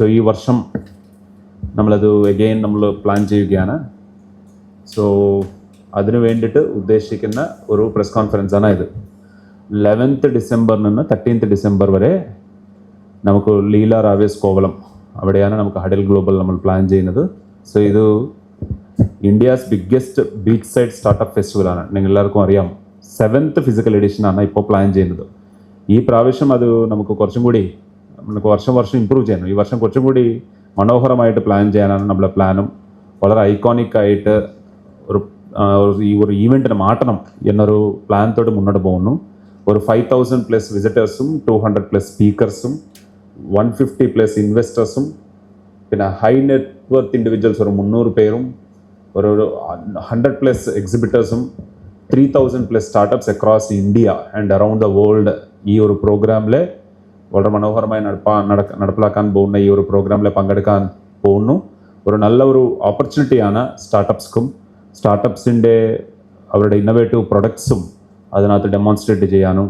So ഈ വർഷം നമ്മളത് എഗെയിൻ നമ്മൾ പ്ലാൻ ചെയ്യുകയാണ്. സോ അതിനു വേണ്ടിയിട്ട് ഉദ്ദേശിക്കുന്ന ഒരു പ്രസ് കോൺഫറൻസ് ആണ് ഇത്. ലെവൻത്ത് ഡിസംബറിൽ നിന്ന് തേർട്ടീൻത്ത് ഡിസംബർ വരെ നമുക്ക് ലീല റാവേസ് കോവളം അവിടെയാണ് നമുക്ക് ഹഡൽ ഗ്ലോബൽ നമ്മൾ പ്ലാൻ ചെയ്യുന്നത്. സോ ഇത് India's biggest beach side startup ഫെസ്റ്റിവലാണ് നിങ്ങൾ എല്ലാവർക്കും അറിയാം. സെവൻത്ത് ഫിസിക്കൽ എഡിഷനാണ് ഇപ്പോൾ പ്ലാൻ ചെയ്യുന്നത്. ഈ പ്രാവശ്യം അത് നമുക്ക് കുറച്ചും കൂടി നമുക്ക് വർഷം വർഷം ഇമ്പ്രൂവ് ചെയ്യണം ഈ വർഷം കുറച്ചും കൂടി മനോഹരമായിട്ട് പ്ലാൻ ചെയ്യാനാണ് നമ്മുടെ പ്ലാനും വളരെ ഐക്കോണിക് ആയിട്ട് ഒരു ഈ ഒരു ഈവെന്റിനെ മാറ്റണം എന്നൊരു പ്ലാനത്തോട് മുന്നോട്ട് പോകുന്നു. ഒരു ഫൈവ് തൗസൻഡ് പ്ലസ് വിസിറ്റേഴ്സും ടു ഹൺഡ്രഡ് പ്ലസ് സ്പീക്കേഴ്സും വൺ ഫിഫ്റ്റി പ്ലസ് ഇൻവെസ്റ്റേഴ്സും പിന്നെ ഹൈ നെറ്റ്വർത്ത് ഇൻഡിവിജ്വൽസ് ഒരു മുന്നൂറ് പേരും ഒരു ഒരു hundred plus എക്സിബിറ്റേഴ്സും three thousand plus startups across India and around the world ഈ ഒരു പ്രോഗ്രാമിൽ വളരെ മനോഹരമായി നടപ്പാ നടക്ക നടപ്പിലാക്കാൻ പോകുന്ന ഈ ഒരു പ്രോഗ്രാമിൽ പങ്കെടുക്കാൻ പോകുന്നു. ഒരു നല്ല ഒരു ഓപ്പർച്യൂണിറ്റിയാണ് സ്റ്റാർട്ടപ്സ്ക്കും സ്റ്റാർട്ടപ്സിന്റെ അവരുടെ ഇന്നോവേറ്റീവ് പ്രൊഡക്ട്സും അതിനകത്ത് ഡെമോൺസ്ട്രേറ്റ് ചെയ്യാനും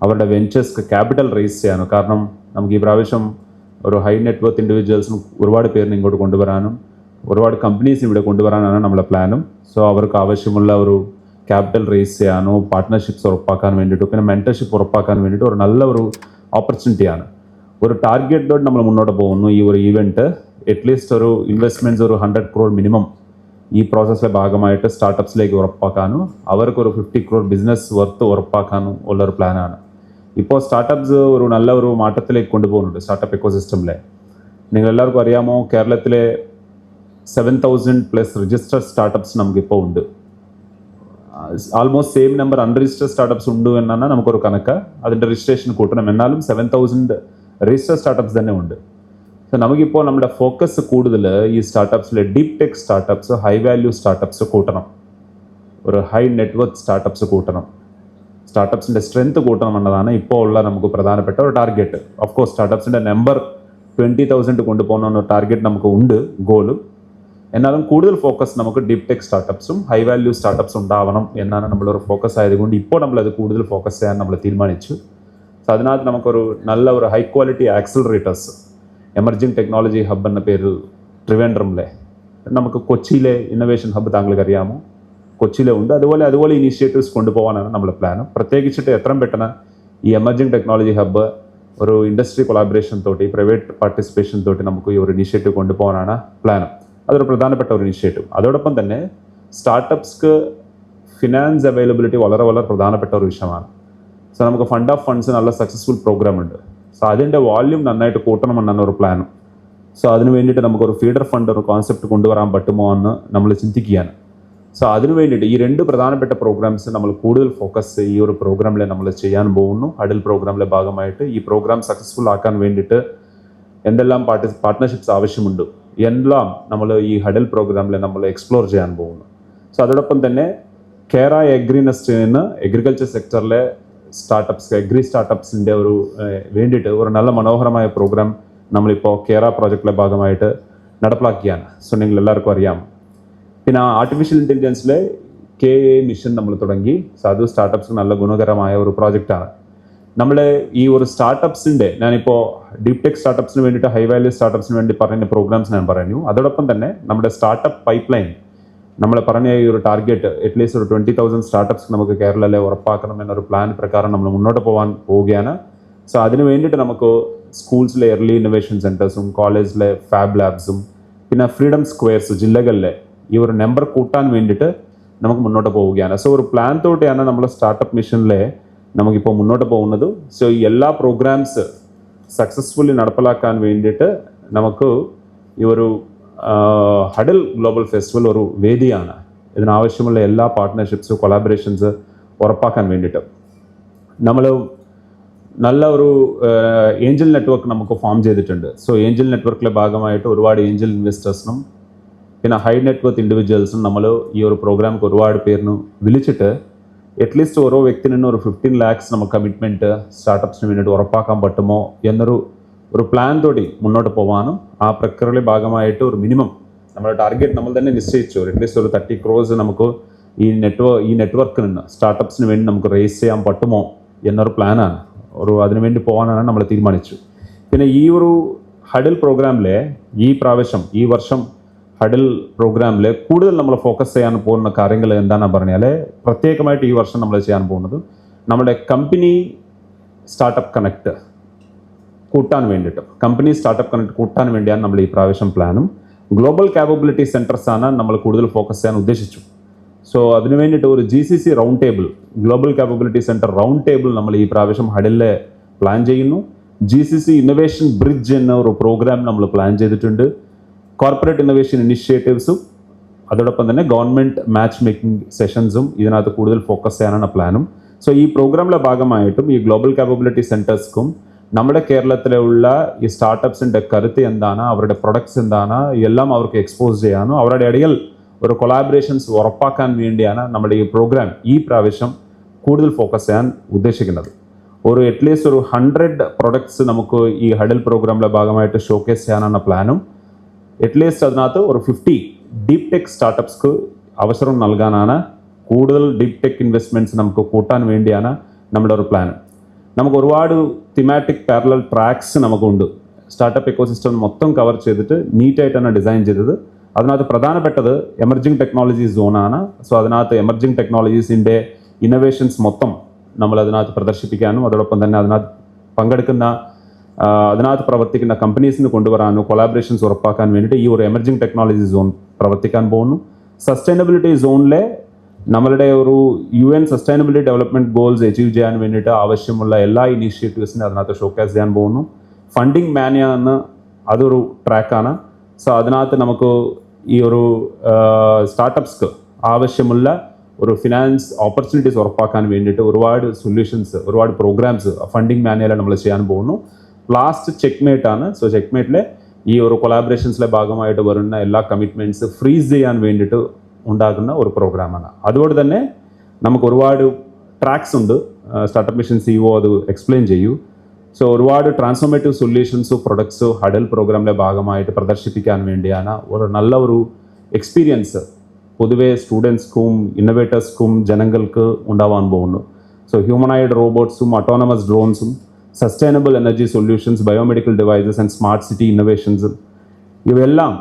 അവരുടെ വെഞ്ചേഴ്സ്ക്ക് ക്യാപിറ്റൽ റേസ് ചെയ്യാനും. കാരണം നമുക്ക് ഈ പ്രാവശ്യം ഒരു ഹൈ നെറ്റ്വർത്ത് ഇൻഡിവിജ്വൽസിനും ഒരുപാട് പേരിനെ ഇങ്ങോട്ട് കൊണ്ടുവരാനും ഒരുപാട് കമ്പനീസ് ഇവിടെ കൊണ്ടുവരാനാണ് നമ്മളെ പ്ലാനും സോ അവർക്ക് ആവശ്യമുള്ള ഒരു ക്യാപിറ്റൽ റേസ് ചെയ്യാനോ പാർട്ട്ണർഷിപ്സ് ഉറപ്പാക്കാൻ വേണ്ടിയിട്ടോ പിന്നെ മെന്റർഷിപ്പ് ഉറപ്പാക്കാൻ വേണ്ടിയിട്ട് ഒരു നല്ല ഒരു ഓപ്പർച്യൂണിറ്റിയാണ് ഒരു ടാർഗറ്റോട് നമ്മൾ മുന്നോട്ട് പോകുന്നു ഈ ഒരു ഈവെന്റ് അറ്റ്ലീസ്റ്റ് ഒരു ഇൻവെസ്റ്റ്മെന്റ്സ് ഒരു ഹൺഡ്രഡ് ക്രോർ മിനിമം ഈ പ്രോസസ്സിലെ ഭാഗമായിട്ട് സ്റ്റാർട്ടപ്സിലേക്ക് ഉറപ്പാക്കാനും അവർക്ക് ഒരു ഫിഫ്റ്റി ക്രോർ ബിസിനസ് വർത്ത് ഉറപ്പാക്കാനും ഉള്ളൊരു പ്ലാനാണ് ഇപ്പോൾ സ്റ്റാർട്ടപ്സ് ഒരു നല്ല ഒരു മാറ്റത്തിലേക്ക് കൊണ്ടുപോകുന്നുണ്ട് സ്റ്റാർട്ടപ്പ് എക്കോസിസ്റ്റമിലെ നിങ്ങൾ എല്ലാവർക്കും അറിയാമോ കേരളത്തിലെ seven thousand plus register startups നമുക്കിപ്പോൾ ഉണ്ട്. Almost same number unregistered startups ഉണ്ട് എന്നാണ് നമുക്കൊരു കണക്ക് അതിന്റെ രജിസ്ട്രേഷൻ കൂട്ടണം എന്നാലും സെവൻ തൗസൻഡ് രജിസ്റ്റർ സ്റ്റാർട്ടപ്സ് തന്നെ ഉണ്ട് സോ നമുക്കിപ്പോൾ നമ്മുടെ ഫോക്കസ് കൂടുതൽ ഈ സ്റ്റാർട്ടപ്സിലെ deep tech startups high value startups കൂട്ടണം ഒരു ഹൈ നെറ്റ്വർക്ക് സ്റ്റാർട്ടപ്സ് കൂട്ടണം സ്റ്റാർട്ടപ്സിന്റെ സ്ട്രെങ്ത് കൂട്ടണം എന്നതാണ് ഇപ്പോൾ ഉള്ള നമുക്ക് പ്രധാനപ്പെട്ട ഒരു ടാർഗറ്റ് ഓഫ് കോഴ്സ് സ്റ്റാർട്ടപ്സിന്റെ നമ്പർ ട്വന്റി തൗസൻഡ് കൊണ്ടുപോകണമെന്ന ടാർഗറ്റ് നമുക്ക് ഉണ്ട് ഗോൾ എന്നാലും കൂടുതൽ ഫോക്കസ് നമുക്ക് ഡീപ് ടെക് സ്റ്റാർട്ടപ്സും ഹൈ വാല്യൂ സ്റ്റാർട്ടപ്സ് ഉണ്ടാവണം എന്നാണ് നമ്മളൊരു ഫോക്കസ് ആയതുകൊണ്ട് ഇപ്പോൾ നമ്മളത് കൂടുതൽ ഫോക്കസ് ചെയ്യാൻ നമ്മൾ തീരുമാനിച്ചു. സോ അതിനകത്ത് നമുക്കൊരു നല്ല ഒരു high quality accelerators emerging technology hub എന്ന പേരിൽ ട്രിവാൻഡ്രമിലെ നമുക്ക് കൊച്ചിയിലെ ഇന്നൊവേഷൻ ഹബ്ബ് താങ്കൾക്ക് അറിയാമോ? കൊച്ചിയിലെ ഉണ്ട്. അതുപോലെ അതുപോലെ ഇനീഷ്യേറ്റീവ്സ് കൊണ്ടുപോകാനാണ് നമ്മുടെ പ്ലാൻ പ്രത്യേകിച്ചിട്ട് എത്രയും പെട്ടെന്ന് ഈ എമർജിംഗ് ടെക്നോളജി ഹബ്ബ് ഒരു ഇൻഡസ്ട്രി കൊളാബറേഷൻ തോട്ടി പ്രൈവറ്റ് പാർട്ടിസിപ്പേഷൻ തോട്ടി നമുക്ക് ഈ ഒരു ഇനീഷ്യേറ്റീവ് കൊണ്ടുപോകാനാണ് പ്ലാൻ അതൊരു പ്രധാനപ്പെട്ട ഒരു ഇനിഷ്യേറ്റീവ് അതോടൊപ്പം തന്നെ സ്റ്റാർട്ടപ്സ്ക്ക് ഫിനാൻസ് അവൈലബിലിറ്റി വളരെ വളരെ പ്രധാനപ്പെട്ട ഒരു വിഷയമാണ്. സോ നമുക്ക് ഫണ്ട് ഓഫ് ഫണ്ട്സ് നല്ല സക്സസ്ഫുൾ പ്രോഗ്രാം ഉണ്ട്. സോ അതിന്റെ വാല്യൂം നന്നായിട്ട് കൂട്ടണമെന്നാണ് ഒരു പ്ലാൻ സോ അതിന് വേണ്ടിയിട്ട് നമുക്കൊരു ഫീഡർ ഫണ്ട് ഒരു കോൺസെപ്റ്റ് കൊണ്ടുവരാൻ പറ്റുമോ എന്ന് നമ്മൾ ചിന്തിക്കുകയാണ്. സോ അതിന് വേണ്ടിയിട്ട് ഈ രണ്ട് പ്രധാനപ്പെട്ട പ്രോഗ്രാംസ് നമ്മൾ കൂടുതൽ ഫോക്കസ് ഈ ഒരു പ്രോഗ്രാമിൽ നമ്മൾ ചെയ്യാൻ പോകുന്നു. അഡിൽ പ്രോഗ്രാമിലെ ഭാഗമായിട്ട് ഈ പ്രോഗ്രാം സക്സസ്ഫുൾ ആക്കാൻ വേണ്ടിയിട്ട് എന്തെല്ലാം പാർട്ടി പാർട്ട്ണർഷിപ്സ് ആവശ്യമുണ്ട്. എല്ലാം നമ്മൾ ഈ ഹഡൽ പ്രോഗ്രാമിൽ നമ്മൾ എക്സ്പ്ലോർ ചെയ്യാൻ പോകുന്നു. സോ അതോടൊപ്പം തന്നെ കേര എഗ്രിനെസ്റ്റ് നിന്ന് എഗ്രികൾച്ചർ സെക്ടറിലെ സ്റ്റാർട്ടപ്സ് എഗ്രി സ്റ്റാർട്ടപ്സിന്റെ ഒരു വേണ്ടിയിട്ട് ഒരു നല്ല മനോഹരമായ പ്രോഗ്രാം നമ്മളിപ്പോൾ കേര പ്രോജക്റ്റിലെ ഭാഗമായിട്ട് നടപ്പിലാക്കിയാണ് സോ നിങ്ങൾ എല്ലാവർക്കും അറിയാം. പിന്നെ ആർട്ടിഫിഷ്യൽ ഇന്റലിജൻസിലെ കെ എ മിഷൻ നമ്മൾ തുടങ്ങി. സോ അത് സ്റ്റാർട്ടപ്സ് നല്ല ഗുണകരമായ ഒരു പ്രോജക്റ്റാണ് നമ്മൾ ഈ ഒരു സ്റ്റാർട്ടപ്സിന്റെ ഞാനിപ്പോൾ ഡീപ് ടെക് സ്റ്റാർട്ടപ്സിന് വേണ്ടിയിട്ട് ഹൈ വാല്യൂ സ്റ്റാർട്ടപ്സിന് വേണ്ടി പറഞ്ഞ പ്രോഗ്രാംസ് ഞാൻ പറഞ്ഞു അതോടൊപ്പം തന്നെ നമ്മുടെ സ്റ്റാർട്ടപ്പ് പൈപ്പ് ലൈൻ നമ്മൾ പറഞ്ഞ ഈ ഒരു ടാർഗറ്റ് അറ്റ്ലീസ്റ്റ് ഒരു ട്വന്റി തൗസൻഡ് സ്റ്റാർട്ടപ്സ് നമുക്ക് കേരളത്തിലെ ഉറപ്പാക്കണം എന്നൊരു പ്ലാൻ പ്രകാരം നമ്മൾ മുന്നോട്ട് പോകാൻ പോവുകയാണ്. സോ അതിന് വേണ്ടിയിട്ട് നമുക്ക് സ്കൂൾസിലെ എർലി ഇന്നൊവേഷൻ സെന്റേഴ്സും കോളേജിലെ ഫാബ് ലാബ്സും പിന്നെ ഫ്രീഡം സ്ക്വയർസ് ജില്ലകളിലെ ഈ ഒരു നമ്പർ കൂട്ടാൻ വേണ്ടിയിട്ട് നമുക്ക് മുന്നോട്ട് പോവുകയാണ്. സോ ഒരു പ്ലാൻ തോട്ടിയാണ് നമ്മൾ സ്റ്റാർട്ടപ്പ് മിഷനിലെ നമുക്കിപ്പോൾ മുന്നോട്ട് പോകുന്നത് സോ ഈ എല്ലാ പ്രോഗ്രാംസ് സക്സസ്ഫുള്ളി നടപ്പിലാക്കാൻ വേണ്ടിയിട്ട് നമുക്ക് ഈ ഒരു ഹഡിൽ ഗ്ലോബൽ ഫെസ്റ്റിവൽ ഒരു വേദിയാണ്. ഇതിനാവശ്യമുള്ള എല്ലാ പാർട്ട്ണർഷിപ്സ് കൊളാബറേഷൻസ് ഉറപ്പാക്കാൻ വേണ്ടിയിട്ട്. നമ്മൾ നല്ല ഒരു ഏഞ്ചൽ നെറ്റ്വർക്ക് നമുക്ക് ഫോം ചെയ്തിട്ടുണ്ട്. സോ ഏഞ്ചൽ നെറ്റ്വർക്കിലെ ഭാഗമായിട്ട് ഒരുപാട് ഏഞ്ചൽ ഇൻവെസ്റ്റേഴ്സിനും പിന്നെ ഹൈ നെറ്റ്വർക്ക് ഇൻഡിവിജ്വൽസും നമ്മൾ ഈ ഒരു പ്രോഗ്രാമിക്ക് ഒരുപാട് പേരിന് വിളിച്ചിട്ട് അറ്റ്ലീസ്റ്റ് ഓരോ വ്യക്തിനും ഒരു ഫിഫ്റ്റീൻ ലാക്സ് നമുക്ക് കമ്മിറ്റ്മെന്റ് സ്റ്റാർട്ടപ്സിന് വേണ്ടിയിട്ട് ഉറപ്പാക്കാൻ പറ്റുമോ എന്നൊരു ഒരു പ്ലാൻ തോടി മുന്നോട്ട് പോകാനും ആ പ്രക്രിയയുടെ ഭാഗമായിട്ട് ഒരു മിനിമം നമ്മുടെ ടാർഗറ്റ് നമ്മൾ തന്നെ നിശ്ചയിച്ചു. അറ്റ്ലീസ്റ്റ് ഒരു തേർട്ടി ക്രോസ് നമുക്ക് ഈ നെറ്റ്വർക്ക് ഈ നെറ്റ്വർക്കിൽ നിന്ന് സ്റ്റാർട്ടപ്സിന് വേണ്ടി നമുക്ക് റേസ് ചെയ്യാൻ പറ്റുമോ എന്നൊരു പ്ലാനാണ് ഒരു അതിനുവേണ്ടി പോകാനാണ് നമ്മൾ തീരുമാനിച്ചു. പിന്നെ ഈ ഒരു ഹഡിൽ പ്രോഗ്രാമിലെ ഈ പ്രാവശ്യം ഈ വർഷം ഹഡിൽ പ്രോഗ്രാമിൽ കൂടുതൽ നമ്മൾ ഫോക്കസ് ചെയ്യാൻ പോകുന്ന കാര്യങ്ങൾ എന്താണെന്ന് പറഞ്ഞാൽ പ്രത്യേകമായിട്ട് ഈ വർഷം നമ്മൾ ചെയ്യാൻ പോകുന്നത് നമ്മുടെ കമ്പനി സ്റ്റാർട്ടപ്പ് കണക്ട് കൂട്ടാൻ വേണ്ടിയിട്ട്. കമ്പനി സ്റ്റാർട്ടപ്പ് കണക്ട് കൂട്ടാൻ വേണ്ടിയാണ് നമ്മൾ ഈ പ്രാവശ്യം പ്ലാനും ഗ്ലോബൽ കാപ്പബിലിറ്റി ആണ് നമ്മൾ കൂടുതൽ ഫോക്കസ് ചെയ്യാൻ ഉദ്ദേശിച്ചു. സോ അതിന് വേണ്ടിയിട്ട് ഒരു G C C round table global capability centre round table നമ്മൾ ഈ പ്രാവശ്യം ഹഡിലെ പ്ലാൻ ചെയ്യുന്നു. G C C innovation bridge എന്ന ഒരു പ്രോഗ്രാം നമ്മൾ പ്ലാൻ ചെയ്തിട്ടുണ്ട്. കോർപ്പറേറ്റ് ഇന്നൊവേഷൻ ഇനിഷ്യേറ്റീവ്സും അതോടൊപ്പം തന്നെ ഗവൺമെന്റ് മാച്ച് മേക്കിംഗ് സെഷൻസും ഇതിനകത്ത് കൂടുതൽ ഫോക്കസ് ചെയ്യാനാണ് പ്ലാനും സോ ഈ പ്രോഗ്രാമിലെ ഭാഗമായിട്ടും ഈ ഗ്ലോബൽ കാപ്പബിലിറ്റി സെന്റേഴ്സ്ക്കും നമ്മുടെ കേരളത്തിലുള്ള ഈ സ്റ്റാർട്ടപ്സിന്റെ കരുത്ത് എന്താണ് അവരുടെ പ്രൊഡക്ട്സ് എന്താണ് എല്ലാം അവർക്ക് എക്സ്പോസ് ചെയ്യാനോ അവരുടെ ഇടയിൽ ഒരു കൊളാബറേഷൻസ് ഉറപ്പാക്കാൻ വേണ്ടിയാണ് നമ്മുടെ ഈ പ്രോഗ്രാം ഈ പ്രാവശ്യം കൂടുതൽ ഫോക്കസ് ചെയ്യാൻ ഉദ്ദേശിക്കുന്നത്. ഒരു അറ്റ്ലീസ്റ്റ് ഒരു ഹൺഡ്രഡ് പ്രൊഡക്ട്സ് നമുക്ക് ഈ ഹഡൽ പ്രോഗ്രാമിലെ ഭാഗമായിട്ട് ഷോക്കേസ് ചെയ്യാനാണ് പ്ലാനും അറ്റ്ലീസ്റ്റ് അതിനകത്ത് ഒരു ഫിഫ്റ്റി ഡീപ് ടെക് സ്റ്റാർട്ടപ്സ്ക്ക് അവസരം നൽകാനാണ് കൂടുതൽ ഡീപ് ടെക് ഇൻവെസ്റ്റ്മെന്റ്സ് നമുക്ക് കൂട്ടാൻ വേണ്ടിയാണ് നമ്മുടെ ഒരു പ്ലാൻ നമുക്ക് ഒരുപാട് തിമാറ്റിക് പാരലൽ ട്രാക്സ് നമുക്കുണ്ട്. സ്റ്റാർട്ടപ്പ് എക്കോസിസ്റ്റം മൊത്തം കവർ ചെയ്തിട്ട് നീറ്റായിട്ടാണ് ഡിസൈൻ ചെയ്തത്. അതിനകത്ത് പ്രധാനപ്പെട്ടത് എമർജിംഗ് ടെക്നോളജി സോണാണ് സോ അതിനകത്ത് എമർജിംഗ് ടെക്നോളജീസിന്റെ ഇന്നോവേഷൻസ് മൊത്തം നമ്മൾ അതിനകത്ത് പ്രദർശിപ്പിക്കാനും അതോടൊപ്പം തന്നെ അതിനകത്ത് പങ്കെടുക്കുന്ന അതിനകത്ത് പ്രവർത്തിക്കുന്ന കമ്പനീസിന് കൊണ്ടുവരാനോ കൊളാബറേഷൻസ് ഉറപ്പാക്കാൻ വേണ്ടിയിട്ട് ഈ ഒരു എമർജിംഗ് ടെക്നോളജി സോൺ പ്രവർത്തിക്കാൻ പോകുന്നു. സസ്റ്റൈനബിലിറ്റി സോണിലെ നമ്മളുടെ ഒരു U N sustainability development goals achieve ചെയ്യാൻ വേണ്ടിയിട്ട് ആവശ്യമുള്ള എല്ലാ ഇനീഷ്യേറ്റീവ്സിനും അതിനകത്ത് ഷോക്കേസ് ചെയ്യാൻ പോകുന്നു. ഫണ്ടിങ് മാനിയ എന്ന് അതൊരു ട്രാക്കാണ് സോ അതിനകത്ത് നമുക്ക് ഈ ഒരു സ്റ്റാർട്ടപ്സ്ക്ക് ആവശ്യമുള്ള ഒരു ഫിനാൻസ് ഓപ്പർച്യൂണിറ്റീസ് ഉറപ്പാക്കാൻ വേണ്ടിയിട്ട് ഒരുപാട് സൊല്യൂഷൻസ് ഒരുപാട് പ്രോഗ്രാംസ് ഫണ്ടിങ് മാനുവലായി നമ്മൾ ചെയ്യാൻ പോകുന്നു. ലാസ്റ്റ് ചെക്ക്മേറ്റ് ആണ്. സോ ചെക്ക്മേറ്റിലെ ഈ ഒരു കൊളാബറേഷൻസിലെ ഭാഗമായിട്ട് വരുന്ന എല്ലാ കമ്മിറ്റ്മെന്റ്സ് ഫ്രീസ് ചെയ്യാൻ വേണ്ടിയിട്ട് ഉണ്ടാക്കുന്ന ഒരു പ്രോഗ്രാമാണ് അതുകൊണ്ട് തന്നെ നമുക്ക് ഒരുപാട് ട്രാക്സ് ഉണ്ട്. സ്റ്റാർട്ടപ്പ് മിഷൻ സി ഒ അത് എക്സ്പ്ലെയിൻ ചെയ്യൂ. സോ ഒരുപാട് ട്രാൻസ്ഫോർമേറ്റീവ് സൊല്യൂഷൻസ് പ്രൊഡക്ട്സ് ഹഡൽ പ്രോഗ്രാമിലെ ഭാഗമായിട്ട് പ്രദർശിപ്പിക്കാൻ വേണ്ടിയാണ് ഒരു നല്ല ഒരു എക്സ്പീരിയൻസ് പൊതുവേ സ്റ്റുഡൻസ്ക്കും ഇന്നോവേറ്റേഴ്സ്ക്കും ജനങ്ങൾക്ക് ഉണ്ടാവാൻ പോകുന്നു സോ ഹ്യൂമനായിഡ് റോബോട്ട്സും autonomous ഡ്രോൺസും sustainable energy solutions biomedical devices and smart city innovations ഇവയെല്ലാം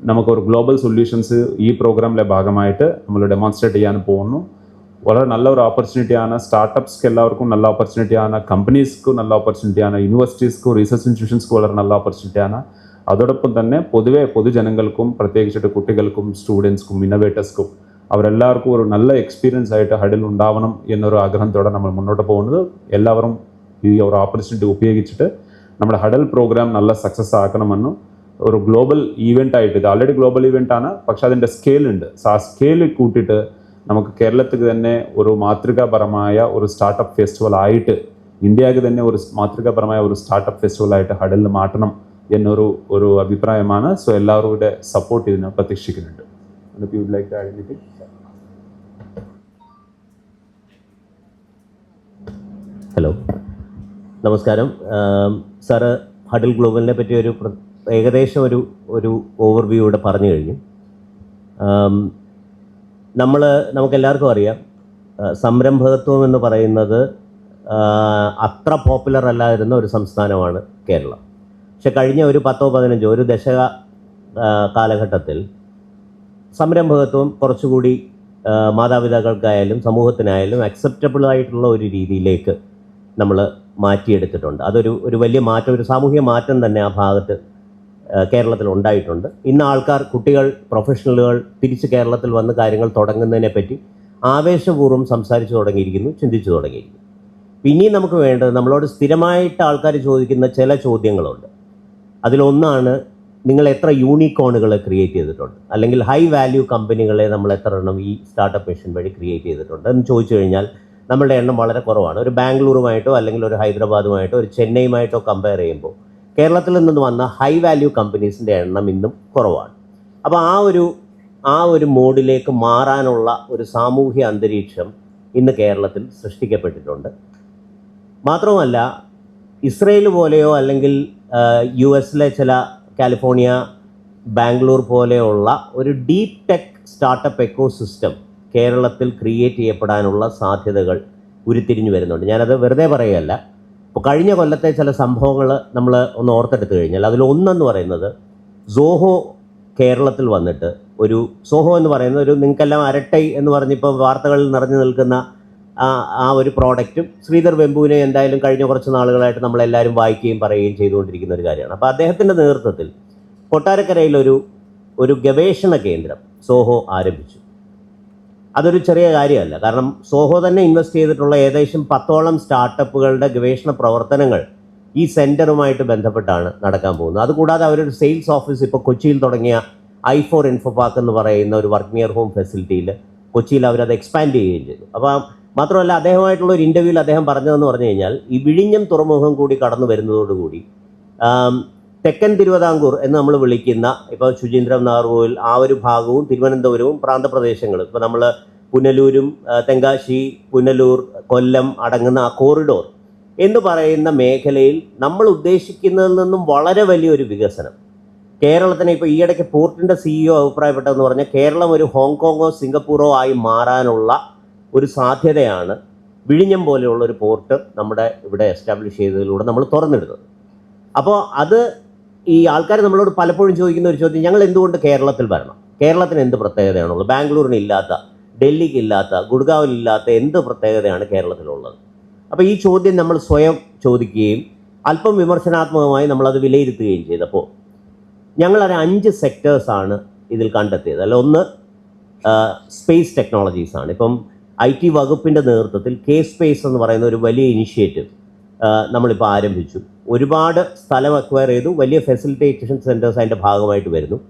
നമുക്ക് ഒരു ഗ്ലോബൽ സൊല്യൂഷൻസ് ഈ പ്രോഗ്രാമിലെ ഭാഗമായിട്ട് നമ്മൾ ഡെമോൺസ്ട്രേറ്റ് ചെയ്യാൻ പോകുന്നു. വളരെ നല്ല ഒരു ഓപ്പർച്യൂണിറ്റിയാണ് സ്റ്റാർട്ടപ്സ്ക്ക് എല്ലാവർക്കും നല്ല ഓപ്പർച്യൂണിറ്റിയാണ് കമ്പനീസ്ക്കും നല്ല ഓപ്പർച്യൂണിറ്റിയാണ് യൂണിവേഴ്സിറ്റീസ്ക്കും റിസർച്ച് ഇൻസ്റ്റിറ്റ്യൂഷൻസ്ക്കും വളരെ നല്ല ഓപ്പർച്യൂണിറ്റിയാണ് അതോടൊപ്പം തന്നെ പൊതുവെ പൊതുജനങ്ങൾക്കും പ്രത്യേകിച്ചിട്ട് കുട്ടികൾക്കും സ്റ്റുഡൻസ്ക്കും ഇന്നോവേറ്റേഴ്സ്ക്കും അവരെല്ലാവർക്കും ഒരു നല്ല എക്സ്പീരിയൻസ് ആയിട്ട് ഹഡിൽ ഉണ്ടാവണം എന്നൊരു ആഗ്രഹത്തോടെ നമ്മൾ മുന്നോട്ട് പോകുന്നത്. എല്ലാവരും ഈ ഒരു ഓപ്പർച്യൂണിറ്റി ഉപയോഗിച്ചിട്ട് നമ്മുടെ ഹഡൽ പ്രോഗ്രാം നല്ല സക്സസ് ആക്കണമെന്നും ഒരു ഗ്ലോബൽ ഈവെന്റ് ആയിട്ട് ഇത് ആൾറെഡി ഗ്ലോബൽ ഈവെന്റ് ആണ് പക്ഷെ അതിന്റെ സ്കെയിൽ ഉണ്ട്. സോ ആ സ്കെയിൽ കൂട്ടിയിട്ട് നമുക്ക് കേരളത്തിൽ തന്നെ ഒരു മാതൃകാപരമായ ഒരു സ്റ്റാർട്ടപ്പ് ഫെസ്റ്റിവൽ ആയിട്ട് ഇന്ത്യയ്ക്ക് തന്നെ ഒരു മാതൃകാപരമായ ഒരു സ്റ്റാർട്ടപ്പ് ഫെസ്റ്റിവൽ ആയിട്ട് ഹഡലിൽ മാറ്റണം എന്നൊരു ഒരു അഭിപ്രായമാണ്. സോ എല്ലാവരുടെ സപ്പോർട്ട് ഇതിന് പ്രതീക്ഷിക്കുന്നുണ്ട്. ലൈക്ക് ഹലോ നമസ്കാരം. സാറ് ഹഡിൽ ഗ്ലോബലിനെ പറ്റി ഒരു ഏകദേശം ഒരു ഒരു ഓവർവ്യൂ ഇവിടെ പറഞ്ഞു കഴിഞ്ഞു. നമ്മൾ നമുക്കെല്ലാവർക്കും അറിയാം സംരംഭകത്വം എന്ന് പറയുന്നത് അത്ര പോപ്പുലർ അല്ലാതിരുന്ന ഒരു സംസ്ഥാനമാണ് കേരളം. പക്ഷെ കഴിഞ്ഞ ഒരു പത്തോ പതിനഞ്ചോ ഒരു ദശക കാലഘട്ടത്തിൽ സംരംഭകത്വം കുറച്ചുകൂടി മാതാപിതാക്കൾക്കായാലും സമൂഹത്തിനായാലും അക്സെപ്റ്റബിൾ ആയിട്ടുള്ള ഒരു രീതിയിലേക്ക് നമ്മൾ മാറ്റിയെടുത്തിട്ടുണ്ട്. അതൊരു ഒരു വലിയ മാറ്റം ഒരു സാമൂഹിക മാറ്റം തന്നെ ആ ഭാഗത്ത് കേരളത്തിൽ ഉണ്ടായിട്ടുണ്ട്. ഇന്ന് ആൾക്കാർ കുട്ടികൾ പ്രൊഫഷണലുകൾ തിരിച്ച് കേരളത്തിൽ വന്ന് കാര്യങ്ങൾ തുടങ്ങുന്നതിനെ പറ്റി ആവേശപൂർവം സംസാരിച്ചു തുടങ്ങിയിരിക്കുന്നു ചിന്തിച്ചു തുടങ്ങിയിരിക്കുന്നു. പിന്നെ നമുക്ക് വേണ്ടത് നമ്മളോട് സ്ഥിരമായിട്ട് ആൾക്കാർ ചോദിക്കുന്ന ചില ചോദ്യങ്ങളുണ്ട്. അതിലൊന്നാണ് നിങ്ങൾ എത്ര യൂണിക്കോണുകളെ ക്രിയേറ്റ് ചെയ്തിട്ടുണ്ട്? അല്ലെങ്കിൽ ഹൈ വാല്യൂ കമ്പനികളെ നമ്മൾ എത്ര എണ്ണം ഈ സ്റ്റാർട്ടപ്പ് മിഷൻ വഴി ക്രിയേറ്റ് ചെയ്തിട്ടുണ്ട് എന്ന് ചോദിച്ചു കഴിഞ്ഞാൽ നമ്മളുടെ എണ്ണം വളരെ കുറവാണ്. ഒരു ബാംഗ്ലൂരുമായിട്ടോ അല്ലെങ്കിൽ ഒരു ഹൈദരാബാദുമായിട്ടോ ഒരു ചെന്നൈയുമായിട്ടോ കമ്പയർ ചെയ്യുമ്പോൾ കേരളത്തിൽ നിന്ന് വന്ന ഹൈ വാല്യൂ കമ്പനീസിന്റെ എണ്ണം ഇന്നും കുറവാണ്. അപ്പോൾ ആ ഒരു ആ ഒരു മോഡിലേക്ക് മാറാനുള്ള ഒരു സാമൂഹ്യ അന്തരീക്ഷം ഇന്ന് കേരളത്തിൽ സൃഷ്ടിക്കപ്പെട്ടിട്ടുണ്ട്. മാത്രമല്ല ഇസ്രയേൽ പോലെയോ അല്ലെങ്കിൽ യു എസിലെ ചില കാലിഫോർണിയ ബാംഗ്ലൂർ പോലെയുള്ള ഒരു deep tech startup ecosystem കേരളത്തിൽ ക്രിയേറ്റ് ചെയ്യപ്പെടാനുള്ള സാധ്യതകൾ ഉരുത്തിരിഞ്ഞു വരുന്നുണ്ട്. ഞാനത് വെറുതെ പറയുകയല്ല. ഇപ്പോൾ കഴിഞ്ഞ കൊല്ലത്തെ ചില സംഭവങ്ങൾ നമ്മൾ ഒന്ന് ഓർത്തെടുത്ത് കഴിഞ്ഞാൽ അതിലൊന്നെന്ന് പറയുന്നത് സോഹോ കേരളത്തിൽ വന്നിട്ട് ഒരു സോഹോ എന്ന് പറയുന്ന ഒരു നിങ്ങൾക്കെല്ലാം അരട്ടൈ എന്ന് പറഞ്ഞിപ്പോൾ വാർത്തകളിൽ നിറഞ്ഞു നിൽക്കുന്ന ആ ഒരു പ്രോഡക്റ്റും ശ്രീധർ വെമ്പുവിനെ എന്തായാലും കഴിഞ്ഞ കുറച്ച് നാളുകളായിട്ട് നമ്മളെല്ലാവരും വായിക്കുകയും പറയുകയും ചെയ്തുകൊണ്ടിരിക്കുന്ന ഒരു കാര്യമാണ്. അപ്പോൾ അദ്ദേഹത്തിന്റെ നേതൃത്വത്തിൽ കൊട്ടാരക്കരയിലൊരു ഒരു ഗവേഷണ കേന്ദ്രം സോഹോ ആരംഭിച്ചു. അതൊരു ചെറിയ കാര്യമല്ല. കാരണം സോഹോ തന്നെ ഇൻവെസ്റ്റ് ചെയ്തിട്ടുള്ള ഏകദേശം പത്തോളം സ്റ്റാർട്ടപ്പുകളുടെ ഗവേഷണ പ്രവർത്തനങ്ങൾ ഈ സെന്ററുമായിട്ട് ബന്ധപ്പെട്ടാണ് നടക്കാൻ പോകുന്നത്. അതുകൂടാതെ അവരൊരു സെയിൽസ് ഓഫീസ് ഇപ്പോൾ കൊച്ചിയിൽ തുടങ്ങിയ ഐ ഫോർ ഇൻഫോ പാർക്ക് എന്ന് പറയുന്ന ഒരു വർക്ക് നിയർ ഹോം ഫെസിലിറ്റിയിൽ കൊച്ചിയിൽ അവരത് എക്സ്പാൻഡ് ചെയ്യുകയും ചെയ്തു. അപ്പോൾ മാത്രമല്ല അദ്ദേഹമായിട്ടുള്ള ഒരു ഇന്റർവ്യൂവിൽ അദ്ദേഹം പറഞ്ഞതെന്ന് പറഞ്ഞു കഴിഞ്ഞാൽ ഈ വിഴിഞ്ഞം തുറമുഖം കൂടി കടന്നു വരുന്നതോടുകൂടി തെക്കൻ തിരുവിതാംകൂർ എന്ന് നമ്മൾ വിളിക്കുന്ന ഇപ്പോൾ ശുചീന്ദ്രം നാർവോയിൽ ആ ഒരു ഭാഗവും തിരുവനന്തപുരവും പ്രാന്തപ്രദേശങ്ങളും. ഇപ്പോൾ നമ്മൾ പുനലൂരും തെങ്കാശി പുനലൂർ കൊല്ലം അടങ്ങുന്ന ആ കോറിഡോർ എന്ന് പറയുന്ന മേഖലയിൽ നമ്മൾ ഉദ്ദേശിക്കുന്നതിൽ നിന്നും വളരെ വലിയൊരു വികസനം. കേരളത്തിന് ഇപ്പോൾ ഈയിടയ്ക്ക് പോർട്ടിന്റെ സിഇഒ അഭിപ്രായപ്പെട്ടതെന്ന് പറഞ്ഞാൽ കേരളം ഒരു ഹോങ്കോങ്ങോ സിംഗപ്പൂറോ ആയി മാറാനുള്ള ഒരു സാധ്യതയാണ് വിഴിഞ്ഞം പോലെയുള്ള ഒരു പോർട്ട് നമ്മുടെ ഇവിടെ എസ്റ്റാബ്ലിഷ് ചെയ്തതിലൂടെ നമ്മൾ തുറന്നിടുന്നത്. അപ്പോൾ അത് ഈ ആൾക്കാർ നമ്മളോട് പലപ്പോഴും ചോദിക്കുന്ന ഒരു ചോദ്യം ഞങ്ങൾ എന്തുകൊണ്ട് കേരളത്തിൽ വരണം? കേരളത്തിന് എന്ത് പ്രത്യേകതയാണുള്ളത്? ബാംഗ്ലൂരിന് ഇല്ലാത്ത ഡൽഹിക്ക് ഇല്ലാത്ത ഗുഡ്ഗാവിൽ ഇല്ലാത്ത എന്ത് പ്രത്യേകതയാണ് കേരളത്തിലുള്ളത്? അപ്പോൾ ഈ ചോദ്യം നമ്മൾ സ്വയം ചോദിക്കുകയും അല്പം വിമർശനാത്മകമായി നമ്മളത് വിലയിരുത്തുകയും ചെയ്തപ്പോൾ ഞങ്ങളൊരു അഞ്ച് സെക്ടേഴ്സാണ് ഇതിൽ കണ്ടെത്തിയത്. അല്ല ഒന്ന് സ്പേസ് ടെക്നോളജീസാണ് ഇപ്പം ഐ ടി വകുപ്പിന്റെ നേതൃത്വത്തിൽ കെ സ്പേസ് എന്ന് പറയുന്ന ഒരു വലിയ ഇനിഷ്യേറ്റീവ് നമ്മളിപ്പോൾ ആരംഭിച്ചു. ഒരുപാട് സ്ഥലം അക്വയർ ചെയ്തു. വലിയ ഫെസിലിറ്റേഷൻ സെന്റേഴ്സ് അതിന്റെ ഭാഗമായിട്ട് വരുന്നു.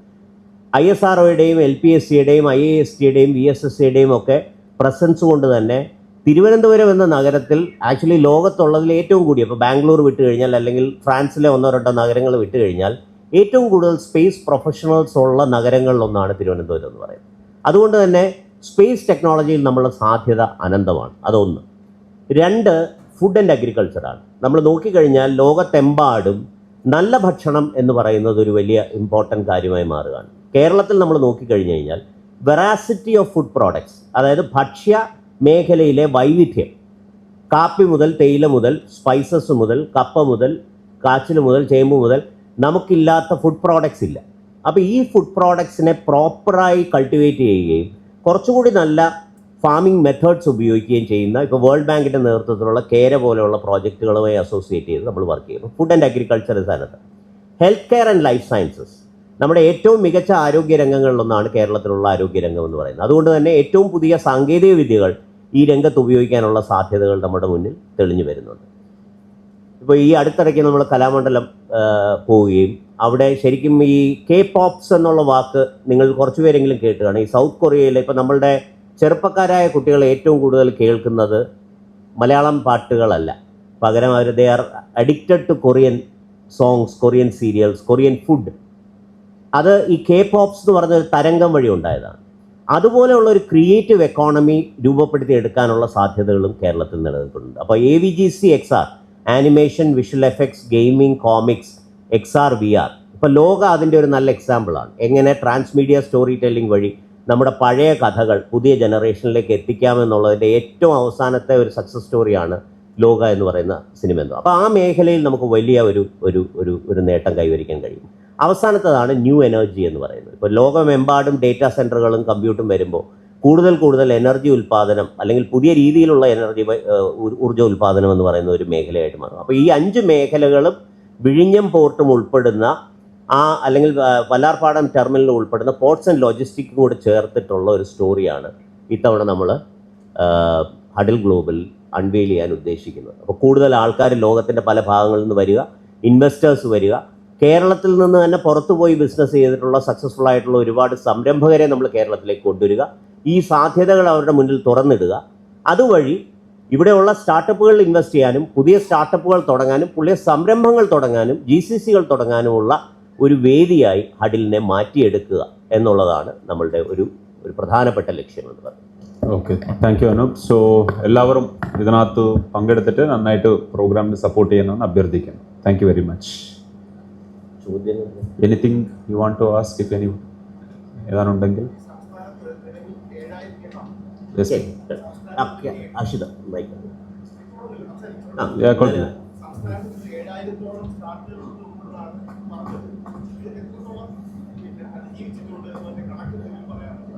ഐ എസ് ആർ ഒയുടെയും എൽ പി എസ് സിയുടെയും ഐ എ എസ് ടിയുടെയും വി എസ് എസ് സിയുടെയും ഒക്കെ പ്രസൻസ് കൊണ്ട് തന്നെ തിരുവനന്തപുരം എന്ന നഗരത്തിൽ ആക്ച്വലി ലോകത്തുള്ളതിൽ ഏറ്റവും കൂടിയ ഇപ്പോൾ ബാംഗ്ലൂർ വിട്ട് കഴിഞ്ഞാൽ അല്ലെങ്കിൽ ഫ്രാൻസിലെ ഒന്നോ രണ്ടോ നഗരങ്ങൾ വിട്ട് കഴിഞ്ഞാൽ ഏറ്റവും കൂടുതൽ സ്പേസ് പ്രൊഫഷണൽസ് ഉള്ള നഗരങ്ങളിലൊന്നാണ് തിരുവനന്തപുരം എന്ന് പറയുന്നത്. അതുകൊണ്ട് തന്നെ സ്പേസ് ടെക്നോളജിയിൽ നമ്മളുടെ സാധ്യത അനന്തമാണ്. അതൊന്ന്. രണ്ട് ഫുഡ് ആൻഡ് അഗ്രികൾച്ചറാണ് നമ്മൾ നോക്കിക്കഴിഞ്ഞാൽ ലോകത്തെമ്പാടും നല്ല ഭക്ഷണം എന്ന് പറയുന്നത് ഒരു വലിയ ഇമ്പോർട്ടന്റ് കാര്യമായി മാറുകയാണ്. കേരളത്തിൽ നമ്മൾ നോക്കിക്കഴിഞ്ഞ് കഴിഞ്ഞാൽ വെറാസിറ്റി ഓഫ് ഫുഡ് പ്രോഡക്ട്സ് അതായത് ഭക്ഷ്യ മേഖലയിലെ വൈവിധ്യം കാപ്പി മുതൽ തേയില മുതൽ സ്പൈസസ് മുതൽ കപ്പ മുതൽ കാച്ചിൽ മുതൽ ചേമ്പ് മുതൽ നമുക്കില്ലാത്ത ഫുഡ് പ്രോഡക്ട്സ് ഇല്ല. അപ്പോൾ ഈ ഫുഡ് പ്രോഡക്ട്സിനെ പ്രോപ്പറായി കൾട്ടിവേറ്റ് ചെയ്യുകയും കുറച്ചുകൂടി നല്ല ഫാമിംഗ് മെത്തേഡ്സ് ഉപയോഗിക്കുകയും ചെയ്യുന്ന ഇപ്പോൾ വേൾഡ് ബാങ്കിന്റെ നേതൃത്വത്തിലുള്ള കേര പോലെയുള്ള പ്രോജക്റ്റുകളുമായി അസോസിയേറ്റ് ചെയ്ത് നമ്മൾ വർക്ക് ചെയ്യുന്നു. ഫുഡ് ആൻഡ് അഗ്രികൾച്ചർ സ്ഥലത്ത് health care and life sciences നമ്മുടെ ഏറ്റവും മികച്ച ആരോഗ്യ രംഗങ്ങളിലൊന്നാണ് കേരളത്തിലുള്ള ആരോഗ്യ രംഗം എന്ന് പറയുന്നത്. അതുകൊണ്ട് തന്നെ ഏറ്റവും പുതിയ സാങ്കേതിക വിദ്യകൾ ഈ രംഗത്ത് ഉപയോഗിക്കാനുള്ള സാധ്യതകൾ നമ്മുടെ മുന്നിൽ തെളിഞ്ഞു വരുന്നുണ്ട്. ഇപ്പോൾ ഈ അടുത്തിടയ്ക്ക് നമ്മൾ കലാമണ്ഡലം പോവുകയും അവിടെ ശരിക്കും ഈ കെ പോപ്സ് എന്നുള്ള വാക്ക് നിങ്ങൾ കുറച്ച് പേരെങ്കിലും കേട്ട് കാണും. ഈ സൗത്ത് കൊറിയയിലെ ഇപ്പോൾ നമ്മളുടെ ചെറുപ്പക്കാരായ കുട്ടികൾ ഏറ്റവും കൂടുതൽ കേൾക്കുന്നത് മലയാളം പാട്ടുകളല്ല. പകരം അവർ they are addicted to Korean songs Korean serials Korean food അത് ഈ കെ പോപ്സ് എന്ന് പറഞ്ഞ ഒരു തരംഗം വഴി ഉണ്ടായതാണ്. അതുപോലെയുള്ള ഒരു ക്രിയേറ്റീവ് എക്കോണമി രൂപപ്പെടുത്തി എടുക്കാനുള്ള സാധ്യതകളും കേരളത്തിൽ നിലനിൽക്കുന്നുണ്ട്. അപ്പോൾ A V G C X R animation visual effects gaming comics X R V R ഇപ്പോൾ ലോക അതിന്റെ ഒരു നല്ല എക്സാമ്പിളാണ് എങ്ങനെ ട്രാൻസ്മീഡിയ സ്റ്റോറി ടെല്ലിംഗ് വഴി നമ്മുടെ പഴയ കഥകൾ പുതിയ ജനറേഷനിലേക്ക് എത്തിക്കാമെന്നുള്ളതിന്റെ ഏറ്റവും അവസാനത്തെ ഒരു സക്സസ് സ്റ്റോറിയാണ് ലോക എന്ന് പറയുന്ന സിനിമ എന്ന് അപ്പോൾ ആ മേഖലയിൽ നമുക്ക് വലിയ ഒരു ഒരു ഒരു ഒരു നേട്ടം കൈവരിക്കാൻ കഴിയും. അവസാനത്തതാണ് ന്യൂ എനർജി എന്ന് പറയുന്നത്. ഇപ്പോൾ ലോകമെമ്പാടും ഡേറ്റാ സെന്ററുകളും കമ്പ്യൂട്ടും വരുമ്പോൾ കൂടുതൽ കൂടുതൽ എനർജി ഉൽപ്പാദനം അല്ലെങ്കിൽ പുതിയ രീതിയിലുള്ള എനർജി ഊർജ ഉൽപ്പാദനം എന്ന് പറയുന്ന ഒരു മേഖലയായിട്ട് മാറും. അപ്പോൾ ഈ അഞ്ച് മേഖലകളും വിഴിഞ്ഞം പോർട്ടും ഉൾപ്പെടുന്ന ആ അല്ലെങ്കിൽ വല്ലാർപാടം ടെർമിനൽ ഉൾപ്പെടുന്ന പോർട്സ് ആൻഡ് ലോജിസ്റ്റിക്കും കൂടെ ചേർത്തിട്ടുള്ള ഒരു സ്റ്റോറിയാണ് ഇത്തവണ നമ്മൾ ഹഡിൽ ഗ്ലോബൽ അൺവെയിൽ ചെയ്യാൻ ഉദ്ദേശിക്കുന്നത്. അപ്പോൾ കൂടുതൽ ആൾക്കാർ ലോകത്തിന്റെ പല ഭാഗങ്ങളിൽ നിന്ന് വരിക ഇൻവെസ്റ്റേഴ്സ് വരിക കേരളത്തിൽ നിന്ന് തന്നെ പുറത്തു പോയി ബിസിനസ് ചെയ്തിട്ടുള്ള സക്സസ്ഫുൾ ആയിട്ടുള്ള ഒരുപാട് സംരംഭകരെ നമ്മൾ കേരളത്തിലേക്ക് കൊണ്ടുവരിക ഈ സാധ്യതകൾ അവരുടെ മുന്നിൽ തുറന്നിടുക. അതുവഴി ഇവിടെയുള്ള സ്റ്റാർട്ടപ്പുകളിൽ ഇൻവെസ്റ്റ് ചെയ്യാനും പുതിയ സ്റ്റാർട്ടപ്പുകൾ തുടങ്ങാനും പുതിയ സംരംഭങ്ങൾ തുടങ്ങാനും ജി സി സികൾ തുടങ്ങാനുമുള്ള ഒരു വേദിയായി ഹഡിലിനെ മാറ്റിയെടുക്കുക എന്നുള്ളതാണ് നമ്മളുടെ ഒരു ഒരു പ്രധാനപ്പെട്ട ലക്ഷ്യം എന്ന് പറയുന്നത്. Okay thank you Anoop so എല്ലാവരും ഇതിനകത്ത് പങ്കെടുത്തിട്ട് നന്നായിട്ട് പ്രോഗ്രാമിന് സപ്പോർട്ട് ചെയ്യണമെന്ന് അഭ്യർത്ഥിക്കുന്നു. Thank you very much anything you want to ask if any ഏതാണുണ്ടെങ്കിൽ Akshita ആ.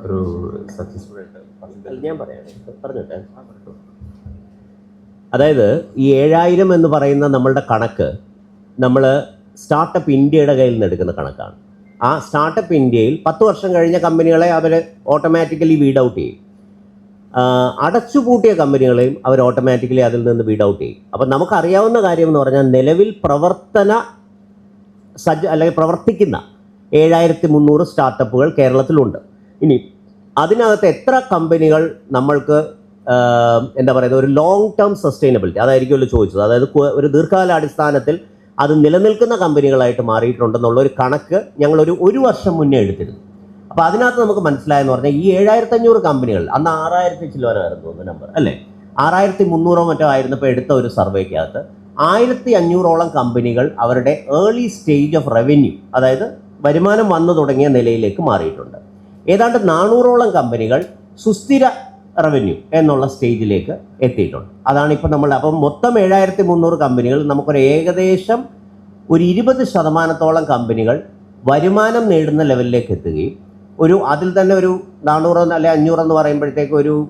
ഒരു സക്സസ്ഫുൾ ആയിട്ട് ഞാൻ പറയാം. പറഞ്ഞോട്ടെ. അതായത് ഈ ഏഴായിരം എന്ന് പറയുന്ന നമ്മളുടെ കണക്ക് നമ്മൾ സ്റ്റാർട്ടപ്പ് ഇന്ത്യയുടെ കയ്യിൽ നിന്ന് എടുക്കുന്ന കണക്കാണ്. ആ സ്റ്റാർട്ടപ്പ് ഇന്ത്യയിൽ പത്ത് വർഷം കഴിഞ്ഞ കമ്പനികളെ അവർ ഓട്ടോമാറ്റിക്കലി വീഡ് ഔട്ട് ചെയ്യും. അടച്ചുപൂട്ടിയ കമ്പനികളെയും അവർ ഓട്ടോമാറ്റിക്കലി അതിൽ നിന്ന് വീഡ് ഔട്ട് ചെയ്യും. അപ്പം നമുക്കറിയാവുന്ന കാര്യം എന്ന് പറഞ്ഞാൽ നിലവിൽ പ്രവർത്തന സജ്ജ അല്ലെങ്കിൽ പ്രവർത്തിക്കുന്ന ഏഴായിരത്തി മുന്നൂറ് സ്റ്റാർട്ടപ്പുകൾ കേരളത്തിലുണ്ട്. ഇനി അതിനകത്ത് എത്ര കമ്പനികൾ നമ്മൾക്ക് എന്താ പറയുക ഒരു ലോങ് ടേം സസ്റ്റൈനബിലിറ്റി അതായിരിക്കുമല്ലോ ചോദിച്ചത്. അതായത് ഒരു ദീർഘകാലാടിസ്ഥാനത്തിൽ അത് നിലനിൽക്കുന്ന കമ്പനികളായിട്ട് മാറിയിട്ടുണ്ടെന്നുള്ള ഒരു കണക്ക് ഞങ്ങളൊരു ഒരു വർഷം മുന്നേ എടുത്തിരുന്നു. അപ്പോൾ അതിനകത്ത് നമുക്ക് മനസ്സിലായെന്ന് പറഞ്ഞാൽ ഈ ഏഴായിരത്തി അഞ്ഞൂറ് കമ്പനികൾ അന്ന് ആറായിരത്തി ചില്ലുവാനായിരുന്നു തോന്നുന്നു നമ്പർ അല്ലേ? ആറായിരത്തി മുന്നൂറോ മറ്റോ ആയിരുന്നപ്പോൾ എടുത്ത ഒരു സർവേക്കകത്ത് ആയിരത്തി അഞ്ഞൂറോളം കമ്പനികൾ അവരുടെ ഏർലി സ്റ്റേജ് ഓഫ് റവന്യൂ അതായത് വരുമാനം വന്നു തുടങ്ങിയ നിലയിലേക്ക് മാറിയിട്ടുണ്ട്. ഏതാണ്ട് നാനൂറോളം കമ്പനികൾ സുസ്ഥിര റവന്യൂ എന്നുള്ള സ്റ്റേജിലേക്ക് എത്തിയിട്ടുണ്ട്. അതാണ് ഇപ്പോൾ നമ്മൾ അപ്പം മൊത്തം ഏഴായിരത്തി മുന്നൂറ് കമ്പനികൾ നമുക്കൊരു ഏകദേശം ഒരു ഇരുപത് ശതമാനത്തോളം കമ്പനികൾ വരുമാനം നേടുന്ന ലെവലിലേക്ക് എത്തുകയും ഒരു അതിൽ തന്നെ ഒരു നാനൂറ് അല്ലെ അഞ്ഞൂറെന്ന് പറയുമ്പോഴത്തേക്ക് ഒരു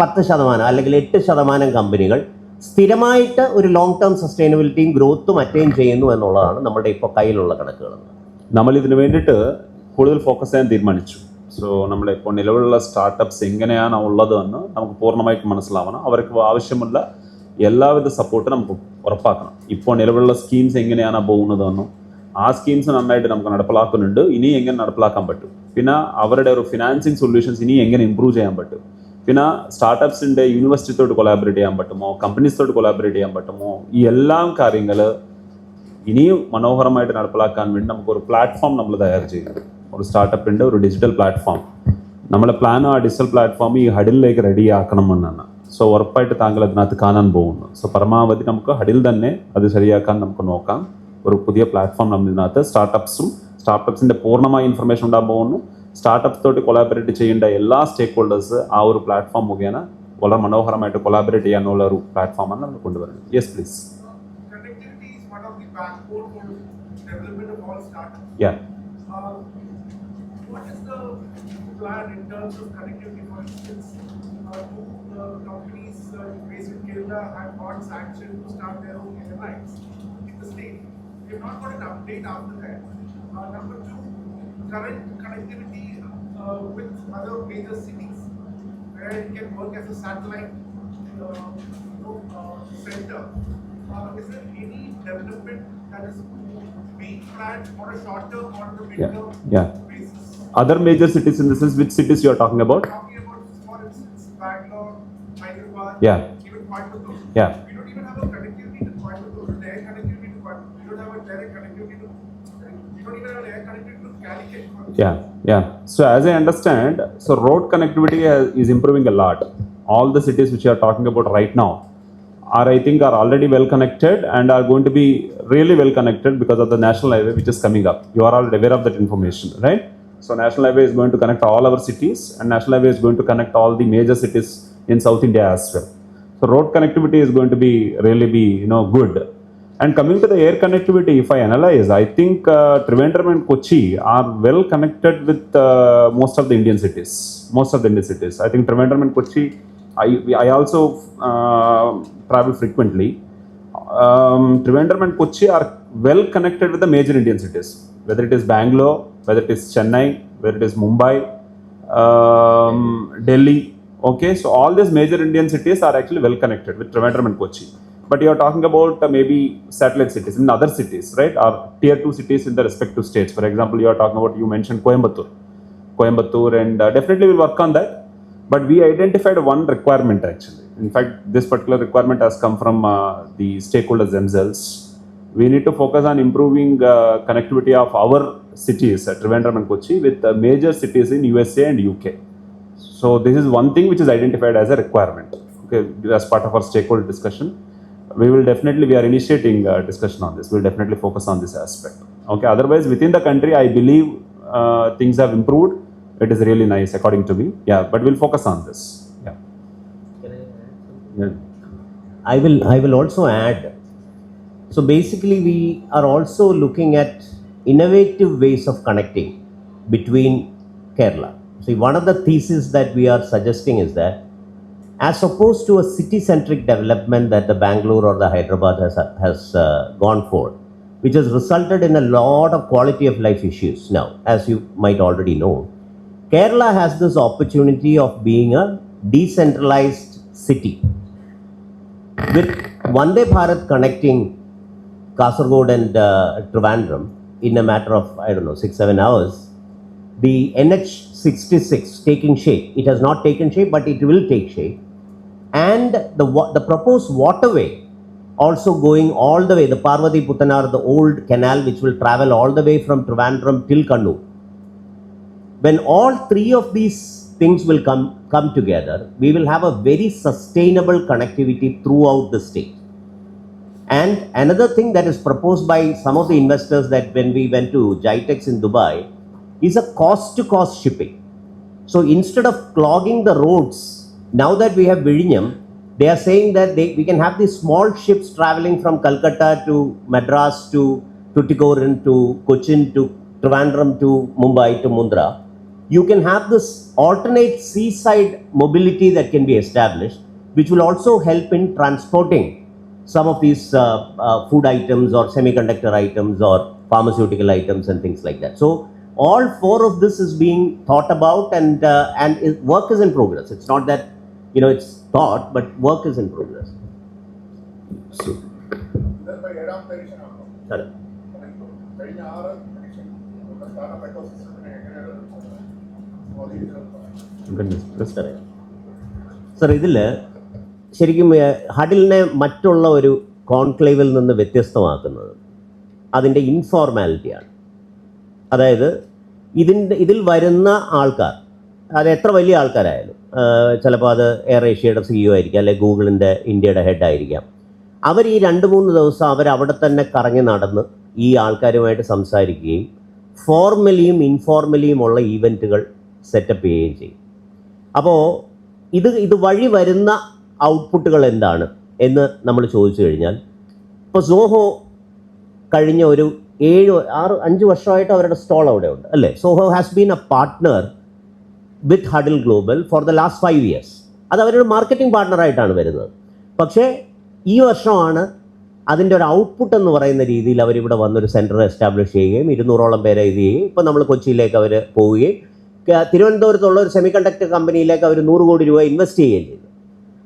പത്ത് ശതമാനം അല്ലെങ്കിൽ എട്ട് ശതമാനം കമ്പനികൾ സ്ഥിരമായിട്ട് ഒരു ലോങ് ടേം സസ്റ്റൈനബിലിറ്റിയും ഗ്രോത്തും അറ്റൈൻ ചെയ്യുന്നു എന്നുള്ളതാണ് നമ്മുടെ ഇപ്പോൾ കയ്യിലുള്ള കണക്കുകൾ. നമ്മൾ ഇതിനു വേണ്ടിയിട്ട് കൂടുതൽ ഫോക്കസ് ചെയ്യാൻ തീരുമാനിച്ചു. സോ നമ്മുടെ ഇപ്പോൾ നിലവിലുള്ള സ്റ്റാർട്ടപ്സ് എങ്ങനെയാണ് ഉള്ളതെന്ന് നമുക്ക് പൂർണമായിട്ട് മനസ്സിലാവണം. അവർക്ക് ആവശ്യമുള്ള എല്ലാവിധ സപ്പോർട്ടും നമുക്ക് ഉറപ്പാക്കണം. ഇപ്പോൾ നിലവിലുള്ള സ്കീംസ് എങ്ങനെയാണ് പോകുന്നതെന്നും ആ സ്കീംസ് നന്നായിട്ട് നമുക്ക് നടപ്പിലാക്കുന്നുണ്ട്. ഇനി എങ്ങനെ നടപ്പിലാക്കാൻ പറ്റും? പിന്നെ അവരുടെ ഒരു ഫിനാൻസിങ് സൊല്യൂഷൻസ് ഇനി എങ്ങനെ ഇമ്പ്രൂവ് ചെയ്യാൻ പറ്റും? പിന്നെ സ്റ്റാർട്ടപ്സിന്റെ യൂണിവേഴ്സിറ്റിയോട് കൊലാബറേറ്റ് ചെയ്യാൻ പറ്റുമോ? കമ്പനീസോട് കൊലാബറേറ്റ് ചെയ്യാൻ പറ്റുമോ? ഈ എല്ലാം കാര്യങ്ങൾ ഇനിയും മനോഹരമായിട്ട് നടപ്പിലാക്കാൻ വേണ്ടി നമുക്ക് ഒരു പ്ലാറ്റ്ഫോം നമ്മൾ തയ്യാർ ചെയ്യും ഒരു സ്റ്റാർട്ടപ്പിന്റെ ഒരു ഡിജിറ്റൽ പ്ലാറ്റ്ഫോം നമ്മളെ പ്ലാൻ ആ ഡിജിറ്റൽ പ്ലാറ്റ്ഫോം ഈ ഹഡിലേക്ക് റെഡി ആക്കണമെന്നാണ് സോ ഉറപ്പായിട്ട് താങ്കൾ അതിനകത്ത് കാണാൻ പോകുന്നു സോ പരമാവധി നമുക്ക് ഹഡിൽ തന്നെ അത് ശരിയാക്കാൻ നമുക്ക് നോക്കാം ഒരു പുതിയ പ്ലാറ്റ്ഫോം നമ്മൾ ഇതിനകത്ത് സ്റ്റാർട്ടപ്സും സ്റ്റാർട്ടപ്സിന്റെ പൂർണമായ ഇൻഫർമേഷൻ ഉണ്ടാകാൻ പോകുന്നു സ്റ്റാർട്ടപ്സോട്ട് കൊളാബറേറ്റ് ചെയ്യേണ്ട എല്ലാ സ്റ്റേക്ക് ഹോൾഡേഴ്സ് ആ ഒരു പ്ലാറ്റ്ഫോം മുഖേന വളരെ മനോഹരമായിട്ട് കൊളാബറേറ്റ് ചെയ്യാനുള്ള ഒരു പ്ലാറ്റ്ഫോമാണ് നമ്മൾ കൊണ്ടുവരുന്നത് yes please Connectivity What is the plan in terms of connectivity, for instance? uh, the companies uh, based in Kerala have got sanction to start their own airlines in the state? We have not got an update after that. Uh, Number two, current connectivity uh, with other major cities where it can work as a satellite uh, you know, uh, center. Uh, Is there any development that is being planned on a short term or a mid Yeah, term yeah. basis? Other major cities in the sense which cities you are talking about Talking about, for instance, Bangalore, Hyderabad. Yeah. Even Coimbatore. Yeah. We don't even have a connectivity to Coimbatore, direct connectivity to Coimbatore. We don't have a direct connectivity to, we don't even have a direct connectivity to Calicut. yeah yeah so as i understand so road connectivity has, is improving a lot all the cities which you are talking about right now are i think are already well connected and are going to be really well connected because of the national highway which is coming up you are already aware of that information right so national highway is going to connect all our cities and national highway is going to connect all the major cities in south india as well so road connectivity is going to be really be you know good and coming to the air connectivity, if I analyze, I think uh, Trivandrum and Kochi are well connected with uh, most of the Indian cities. Most of the Indian cities. I think Trivandrum and Kochi, I, I also uh, travel frequently. Um, Trivandrum and Kochi are well connected with the major Indian cities, whether it is Bangalore, whether it is Chennai, whether it is Mumbai, um, Delhi. Okay, so all these major Indian cities are actually well connected with Trivandrum and Kochi. But you are talking about uh, maybe satellite cities in other cities, right? Or tier two cities in the respective states. For example, you are talking about, you mentioned Coimbatore. Coimbatore, and uh, definitely we'll work on that. But we identified one requirement actually. In fact, this particular requirement has come from uh, the stakeholders themselves. We need to focus on improving uh, connectivity of our cities, uh, Trivandrum and Kochi, with uh, major cities in USA and UK. So this is one thing which is identified as a requirement. Okay, as part of our stakeholder discussion, we will definitely we are initiating a discussion on this. We'll definitely focus on this aspect. Okay. Otherwise, within the country, I believe uh, things have improved. It is really nice, according to me. Yeah, but we'll focus on this. Yeah. yeah. I will I will also add. So basically, we are also looking at innovative ways of connecting between Kerala. See, one of the theses that we are suggesting is that as opposed to a city-centric development that the Bangalore or the Hyderabad has, has uh, gone for, which has resulted in a lot of quality of life issues now, as you might already know, Kerala has this opportunity of being a decentralized city. With Vande Bharat connecting Kasargod and uh, Trivandrum in a matter of, I don't know, six, seven hours, the NH66 taking shape. It has not taken shape, but it will take shape. And the, the proposed waterway also going all the way, the Parvati Putanar, the old canal which will travel all the way from Trivandrum till Kannur. When all three of these things will come, come together, we will have a very sustainable connectivity throughout the state. And another thing that is proposed by some of the investors that when we went to Jitex in Dubai is a cost to cost shipping. So instead of clogging the roads, now that we have Vizhinjam, they are saying that they, we can have these small ships traveling from Calcutta to Madras to Tuticorin to Cochin to Trivandrum to Mumbai to Mundra. You can have this alternate seaside mobility that can be established, which will also help in transporting some of these uh, uh, food items or semiconductor items or pharmaceutical items and things like that. So all four of this is being thought about and uh, and is, work is in progress it's not that you know it's thought but work is in progress so Goodness, sir. Sir, ശരിക്കും ഹഡിലിനെ മറ്റുള്ള ഒരു കോൺക്ലേവിൽ നിന്ന് വ്യത്യസ്തമാക്കുന്നത് അതിന്റെ ഇൻഫോർമാലിറ്റിയാണ്. അതായത് ഇതിന്റെ ഇതിൽ വരുന്ന ആൾക്കാർ അത് എത്ര വലിയ ആൾക്കാരായാലും ചിലപ്പോൾ അത് എയർ ഏഷ്യയുടെ സിഇഒ ആയിരിക്കാം അല്ലെങ്കിൽ ഗൂഗിളിന്റെ ഇന്ത്യയുടെ ഹെഡായിരിക്കാം അവർ ഈ രണ്ട് മൂന്ന് ദിവസം അവർ അവിടെ തന്നെ കറങ്ങി നടന്ന് ഈ ആൾക്കാരുമായിട്ട് സംസാരിക്കുകയും ഫോർമലിയും ഇൻഫോർമലിയും ഉള്ള ഈവന്റുകൾ സെറ്റപ്പ് ചെയ്യുകയും ചെയ്യും. അപ്പോൾ ഇത് ഇത് വഴി വരുന്ന ഔട്ട്പുട്ടുകൾ എന്താണ് എന്ന് നമ്മൾ ചോദിച്ചു കഴിഞ്ഞാൽ ഇപ്പോൾ സോഹോ കഴിഞ്ഞ ഒരു ഏഴ് ആറ് അഞ്ച് വർഷമായിട്ട് അവരുടെ സ്റ്റോൾ അവിടെ ഉണ്ട് അല്ലേ? Zoho has been a partner with Huddle global for the last five years അത് അവരുടെ മാർക്കറ്റിംഗ് പാർട്ട്ണറായിട്ടാണ് വരുന്നത്. പക്ഷേ ഈ വർഷമാണ് അതിന്റെ ഒരു ഔട്ട്പുട്ട് എന്ന് പറയുന്ന രീതിയിൽ അവരിവിടെ വന്നൊരു സെന്റർ എസ്റ്റാബ്ലിഷ് ചെയ്യുകയും ഇരുന്നൂറോളം പേരെ ഇത് ചെയ്യുകയും ഇപ്പോൾ നമ്മൾ കൊച്ചിയിലേക്ക് അവർ പോവുകയും തിരുവനന്തപുരത്തുള്ള ഒരു സെമി കണ്ടക്ടർ കമ്പനിയിലേക്ക് അവർ നൂറ് കോടി രൂപ ഇൻവെസ്റ്റ് ചെയ്യുകയും ചെയ്തു.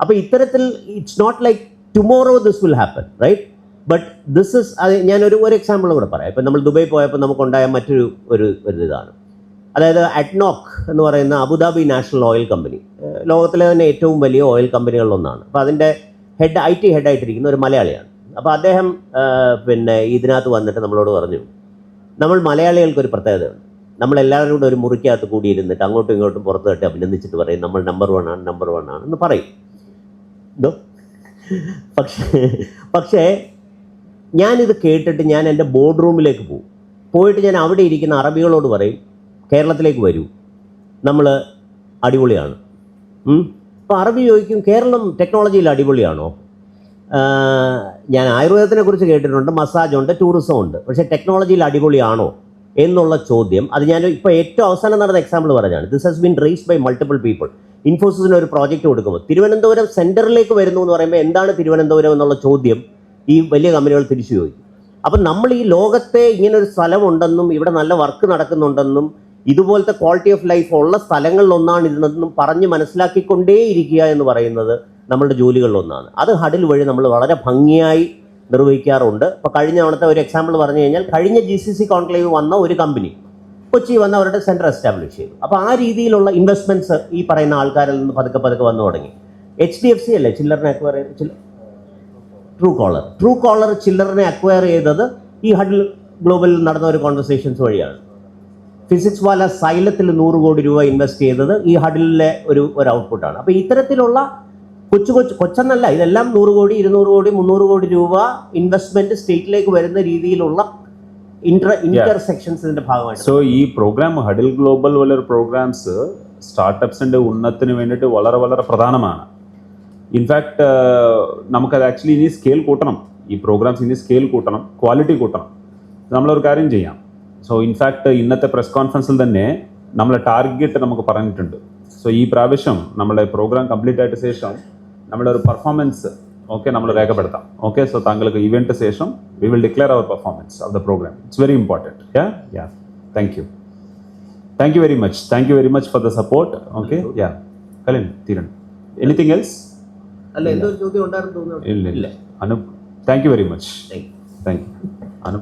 അപ്പോൾ ഇത്തരത്തിൽ it's not like tomorrow this will happen right but this is അത് ഞാനൊരു ഒരു എക്സാമ്പിൾ കൂടെ പറയാം. ഇപ്പം നമ്മൾ ദുബായ് പോയപ്പോൾ നമുക്കുണ്ടായ മറ്റൊരു ഒരു ഒരു ഇതാണ്. അതായത് അഡ്നോക്ക് എന്ന് പറയുന്ന അബുദാബി നാഷണൽ ഓയിൽ കമ്പനി. ലോകത്തിലെ തന്നെ ഏറ്റവും വലിയ ഓയിൽ കമ്പനികളിലൊന്നാണ്. അപ്പോൾ അതിന്റെ ഹെഡ് ഐ ടി ഹെഡായിട്ടിരിക്കുന്ന ഒരു മലയാളിയാണ്. അപ്പോൾ അദ്ദേഹം പിന്നെ ഇതിനകത്ത് വന്നിട്ട് നമ്മളോട് പറഞ്ഞു നമ്മൾ മലയാളികൾക്ക് ഒരു പ്രത്യേകതയുണ്ട്. നമ്മൾ എല്ലാവരും കൂടെ ഒരു മുറിക്കകത്ത് കൂടിയിരുന്നിട്ട് അങ്ങോട്ടും ഇങ്ങോട്ടും പുറത്ത് തട്ടി അഭിനന്ദിച്ചിട്ട് പറയും നമ്മൾ നമ്പർ വൺ ആണ് നമ്പർ വൺ ആണ് എന്ന് പറയും. ഇതോ പക്ഷേ പക്ഷേ ഞാനിത് കേട്ടിട്ട് ഞാൻ എന്റെ ബോർഡ് റൂമിലേക്ക് പോകും പോയിട്ട് ഞാൻ അവിടെ ഇരിക്കുന്ന അറബികളോട് പറയും കേരളത്തിലേക്ക് വരൂ. നമ്മൾ അടിപൊളിയാണ്. അപ്പോൾ അറബി ചോദിക്കും കേരളം ടെക്നോളജിയിൽ അടിപൊളിയാണോ? ഞാൻ ആയുർവേദത്തിനെ കുറിച്ച് കേട്ടിട്ടുണ്ട് മസാജ് ഉണ്ട് ടൂറിസം ഉണ്ട്. പക്ഷേ ടെക്നോളജിയിൽ അടിപൊളിയാണോ എന്നുള്ള ചോദ്യം അത് ഞാൻ ഇപ്പോൾ ഏറ്റവും അവസാനം നടന്ന എക്സാമ്പിൾ പറഞ്ഞാണ് this has been raised by multiple people ഇൻഫോസിസിന് ഒരു പ്രോജക്റ്റ് കൊടുക്കുമ്പോൾ. തിരുവനന്തപുരം സെന്ററിലേക്ക് വരുന്നു എന്ന് പറയുമ്പോൾ എന്താണ് തിരുവനന്തപുരം എന്നുള്ള ചോദ്യം ഈ വലിയ കമ്പനികൾ തിരിച്ചു ചോദിക്കും. അപ്പം നമ്മൾ ഈ ലോകത്തെ ഇങ്ങനെ ഒരു സ്ഥലമുണ്ടെന്നും ഇവിടെ നല്ല വർക്ക് നടക്കുന്നുണ്ടെന്നും ഇതുപോലത്തെ ക്വാളിറ്റി ഓഫ് ലൈഫ് ഉള്ള സ്ഥലങ്ങളിലൊന്നാണ് ഇതെന്നും പറഞ്ഞ് മനസ്സിലാക്കിക്കൊണ്ടേയിരിക്കുക എന്ന് പറയുന്നത് നമ്മളുടെ ജോലികളിലൊന്നാണ്. അത് ഹഡിൽ വഴി നമ്മൾ വളരെ ഭംഗിയായി നിർവഹിക്കാറുണ്ട്. ഇപ്പോൾ കഴിഞ്ഞ തവണത്തെ ഒരു എക്സാമ്പിൾ പറഞ്ഞു കഴിഞ്ഞാൽ കഴിഞ്ഞ ജി സി സി കോൺക്ലേവ് വന്ന ഒരു കമ്പനി. കൊച്ചി വന്ന് അവരുടെ സെന്റർ എസ്റ്റാബ്ലിഷ് ചെയ്തു. അപ്പോൾ ആ രീതിയിലുള്ള ഇൻവെസ്റ്റ്മെന്റ്സ് ഈ പറയുന്ന ആൾക്കാരിൽ നിന്ന് പതുക്കെ പതുക്കെ വന്നു തുടങ്ങി. എച്ച് ഡി എഫ് സി അല്ലേ? ചില്ലറിനെ അക്വയർ ചെയ്ത് ട്രൂ കോളർ ട്രൂ കോളർ ചില്ലറിനെ അക്വയർ ചെയ്തത് ഈ ഹഡിൽ ഗ്ലോബലിൽ നടന്ന ഒരു കോൺവെർസേഷൻസ് വഴിയാണ്. ഫിസിക്സ് വാല സൈലത്തിൽ നൂറ് കോടി രൂപ ഇൻവെസ്റ്റ് ചെയ്തത് ഈ ഹഡിലിലെ ഒരു ഒരു ഔട്ട്പുട്ടാണ് അപ്പോൾ ഇത്തരത്തിലുള്ള കൊച്ചു കൊച്ചു കൊച്ചെന്നല്ല ഇതെല്ലാം നൂറ് കോടി ഇരുന്നൂറ് കോടി മുന്നൂറ് കോടി രൂപ ഇൻവെസ്റ്റ്മെന്റ് സ്റ്റേറ്റിലേക്ക് വരുന്ന രീതിയിലുള്ള ഇന്റർ ഇന്റർസെക്ഷൻസ് ഇതിന്റെ ഭാഗമായിട്ട് സോ ഈ പ്രോഗ്രാം ഹഡിൽ ഗ്ലോബൽ പോലൊരു പ്രോഗ്രാംസ് സ്റ്റാർട്ടപ്സിന്റെ ഉന്നത്തിന് വേണ്ടിയിട്ട് വളരെ വളരെ പ്രധാനമാണ്. ഇൻഫാക്ട് നമുക്കത് ആക്ച്വലി ഇനി സ്കെയിൽ കൂട്ടണം. ഈ പ്രോഗ്രാംസ് ഇനി സ്കെയിൽ കൂട്ടണം ക്വാളിറ്റി കൂട്ടണം. നമ്മളൊരു കാര്യം ചെയ്യാം. സോ ഇൻഫാക്ട് ഇന്നത്തെ പ്രസ് കോൺഫറൻസിൽ തന്നെ നമ്മളെ ടാർഗറ്റ് നമുക്ക് പറഞ്ഞിട്ടുണ്ട്. സോ ഈ പ്രാവശ്യം നമ്മുടെ പ്രോഗ്രാം കംപ്ലീറ്റ് ആയിട്ട് ശേഷം നമ്മുടെ ഒരു പെർഫോമൻസ് ഓക്കെ നമ്മൾ രേഖപ്പെടുത്താം. ഓക്കെ സോ താങ്കൾക്ക് ഇവന്റ് ശേഷം we will declare our performance of the program it's very important yeah yeah thank you thank you very much thank you very much for the support okay yeah Kalin തീരൺ anything else അല്ല എന്തോ ഒരു ചോദ്യം ഉണ്ടായിരുന്നു തോന്നുന്നു ഇല്ല ഇല്ല Anu thank you very much thank you thank you Anu